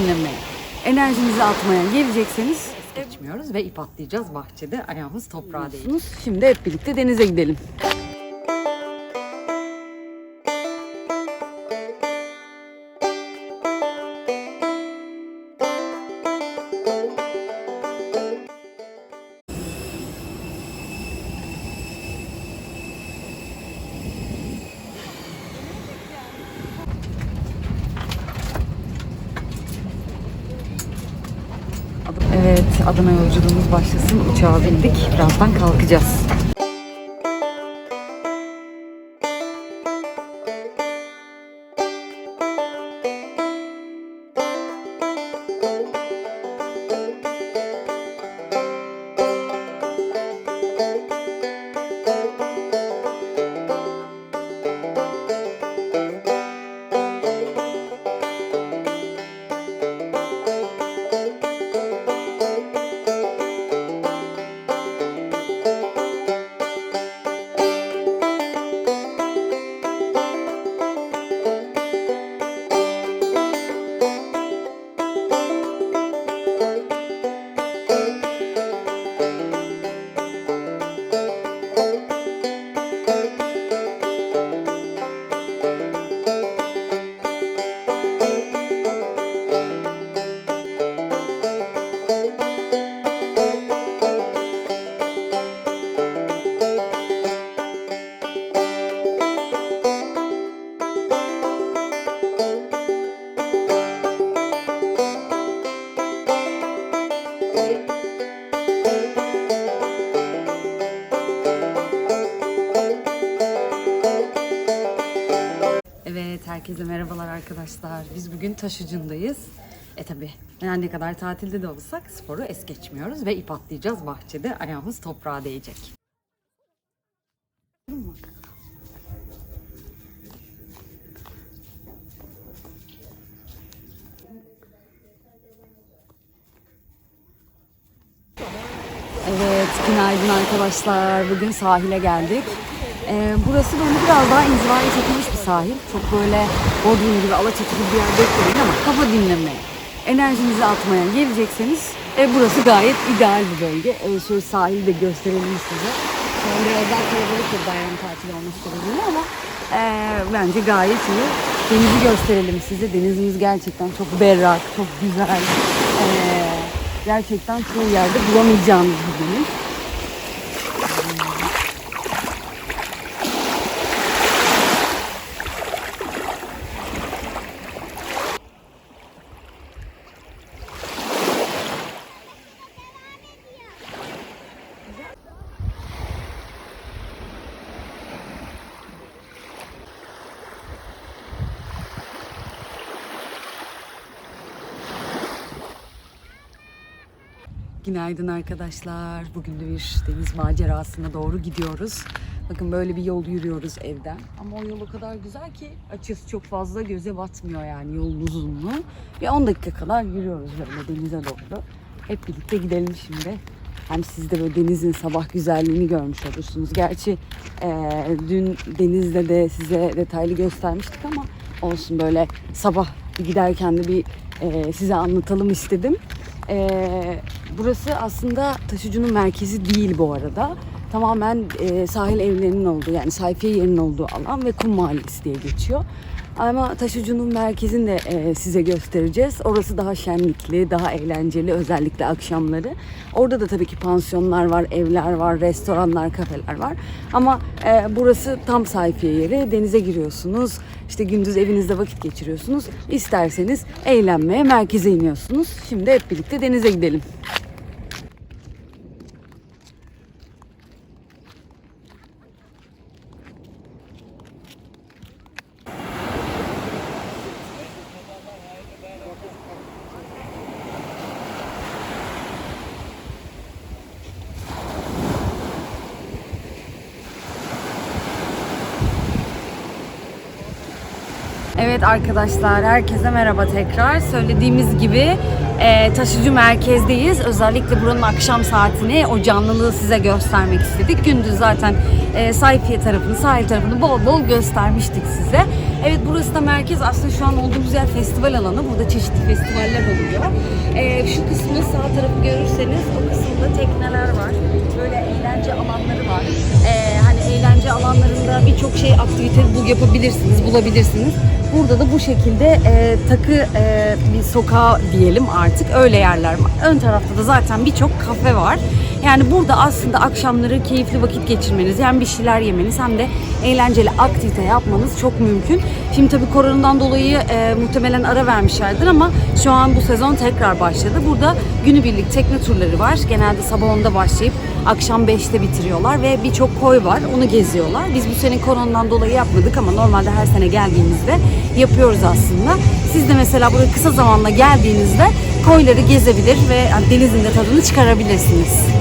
dinlemeye, enerjinizi atmaya gelecekseniz geçmiyoruz ve ip atlayacağız bahçede. Ayağımız toprağa değiyor. Şimdi hep birlikte denize gidelim. Adana yolculuğumuz başlasın. Uçağa bindik. Birazdan kalkacağız. Herkese merhabalar arkadaşlar. Biz bugün taşıcındayız. E tabi yani ne kadar tatilde de olsak sporu es geçmiyoruz ve ip atlayacağız bahçede. Ayağımız toprağa değecek. Evet, günaydın arkadaşlar. Bugün sahile geldik. Ee, burası böyle biraz daha inzivaya çekilmiş bir sahil. Çok böyle Bodrum gibi alaçatı bir yer bekleyin ama kafa dinlemeye, enerjinizi atmaya gelecekseniz e, burası gayet ideal bir bölge. E, şöyle sahili de gösterelim size. Şu biraz daha kalabalık bir bayram tatili olması sebebiyle ama e, bence gayet iyi. Denizi gösterelim size. Denizimiz gerçekten çok berrak, çok güzel. E, gerçekten çoğu yerde bulamayacağınız bir deniz. Günaydın arkadaşlar. Bugün de bir deniz macerasına doğru gidiyoruz. Bakın böyle bir yol yürüyoruz evden. Ama o yol o kadar güzel ki açısı çok fazla göze batmıyor yani yolun uzunluğu. Bir 10 dakika kadar yürüyoruz böyle denize doğru. Hep birlikte gidelim şimdi. Hem siz de böyle denizin sabah güzelliğini görmüş olursunuz. Gerçi eee, dün denizde de size detaylı göstermiştik ama olsun böyle sabah giderken de bir eee, size anlatalım istedim. Ee, burası aslında taşıcının merkezi değil bu arada. Tamamen e, sahil evlerinin olduğu yani sayfiye yerinin olduğu alan ve kum mahallesi diye geçiyor. Ama taşıcının merkezini de e, size göstereceğiz. Orası daha şenlikli, daha eğlenceli özellikle akşamları. Orada da tabii ki pansiyonlar var, evler var, restoranlar, kafeler var. Ama e, burası tam sayfiye yeri. Denize giriyorsunuz. İşte gündüz evinizde vakit geçiriyorsunuz. İsterseniz eğlenmeye merkeze iniyorsunuz. Şimdi hep birlikte denize gidelim. Evet arkadaşlar, herkese merhaba tekrar. Söylediğimiz gibi e, taşıcı merkezdeyiz. Özellikle buranın akşam saatini, o canlılığı size göstermek istedik. Gündüz zaten e, Sayfiye tarafını, sahil tarafını bol bol göstermiştik size. Evet burası da merkez. Aslında şu an olduğumuz yer festival alanı. Burada çeşitli festivaller oluyor. E, şu kısmı sağ tarafı görürseniz o kısımda tekneler var. Böyle eğlence alanları var. E, hani eğlence alanlarında birçok şey aktivite bu yapabilirsiniz, bulabilirsiniz. Burada da bu şekilde e, takı e, bir sokağı diyelim artık öyle yerler var. Ön tarafta da zaten birçok kafe var. Yani burada aslında akşamları keyifli vakit geçirmeniz, hem bir şeyler yemeniz hem de eğlenceli aktivite yapmanız çok mümkün. Şimdi tabii koronadan dolayı e, muhtemelen ara vermişlerdir ama şu an bu sezon tekrar başladı. Burada günübirlik tekne turları var. Genelde sabah 10'da başlayıp akşam 5'te bitiriyorlar ve birçok koy var. Onu geziyorlar. Biz bu sene koronadan dolayı yapmadık ama normalde her sene geldiğimizde yapıyoruz aslında. Siz de mesela buraya kısa zamanda geldiğinizde koyları gezebilir ve yani denizin de tadını çıkarabilirsiniz.